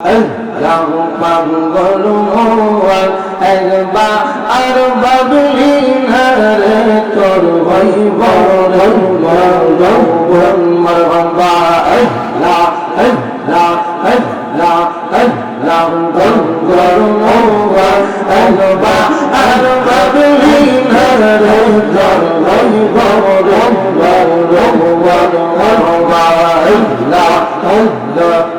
আল্লাহ পাগল মোয়াল একবার আর বাবলি হারে তোর ভাই বড় মরহম মরহবা আল্লাহ আল্লাহ আল্লাহ আল্লাহ পাগল মোয়াল একবার আর বাবলি হারে তোর ভাই বড় মরহবা আল্লাহ আল্লাহ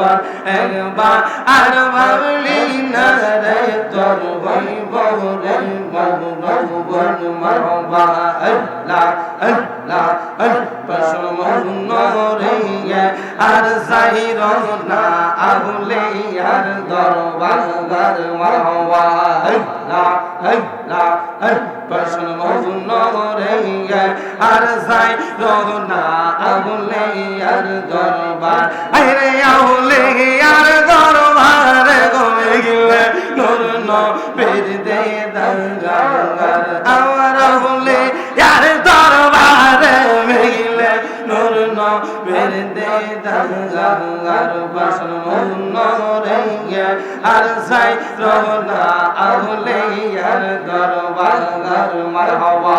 একবার আর ভাবলি না রে, তোর হইব রে মহুবন মরবা আল্লাহ আল্লাহ পশম রে আর সাহির না আগুলে আর দরবার মরবা আল্লাহ আল্লাহ পশম রে আর সাহির না আগুলে আর দরবার। আরে আউলে আমার আউলে আর দরবারে মিলে নূর নবের দে দরবার বাসন মন রে আর সাই রহনা আউলে আর দরবার মারহাবা।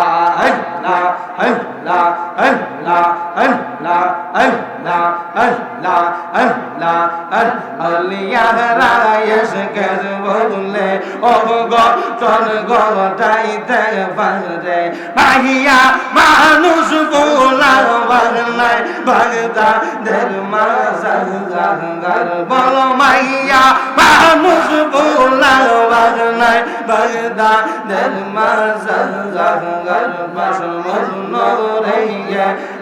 কেজ বললে ও গো তোর গটাইতে পারে মাহিয়া মানুষ বোলা বাগনাই বাগদা দের মাজার জাগার বলো মাইয়া, মানুষ বোলা বাগনাই বাগদা দের মাজার জাগার বাসন মজুন রে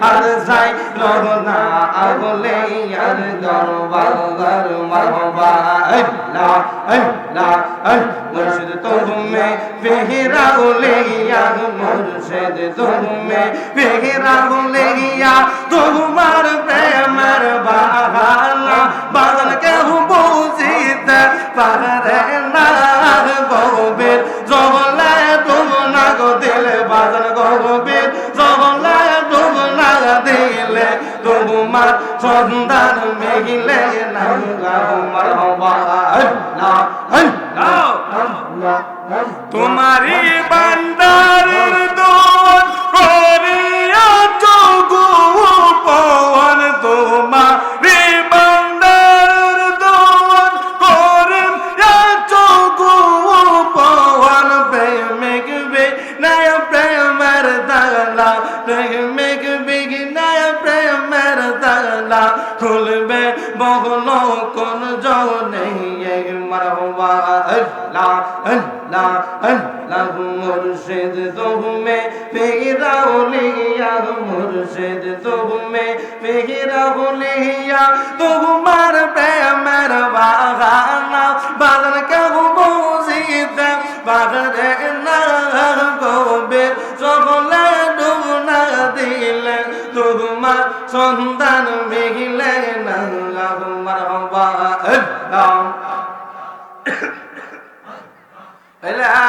আর যাই রহনা আগলে আর দরবার মারহবা আল্লাহ আল্লাহ মুর্শিদ তুমি ফেহরা উলিয়া মুর্শিদ তুমি ফেহরা উলিয়া তোমার প্রেমের বাহানা বুঝিতে পারে না। গভীর জবলে তুম না গো দিলে বাদল গভীর জবলে তুম না দিলে তোমার সন্ধান মেঘিলে না। আমার হবা তোমারি বান্দারের দোয়ার প্রেমিক বিঘ্নায় প্রেমের দালা খুলবে বগল কোন জনে। মারবা আল্লাহ আল্লাহ আল্লাহ মুর্শিদ তুমে ফিরাউলিয়া মুর্শিদ তুমে ফিরাউলিয়া তোমার প্রেমের বাগানা বাগান কেউ বুঝিতে বাগানে না সন্তান মেঘিলে না রসুল্লাহ হবা আল্লাহ لا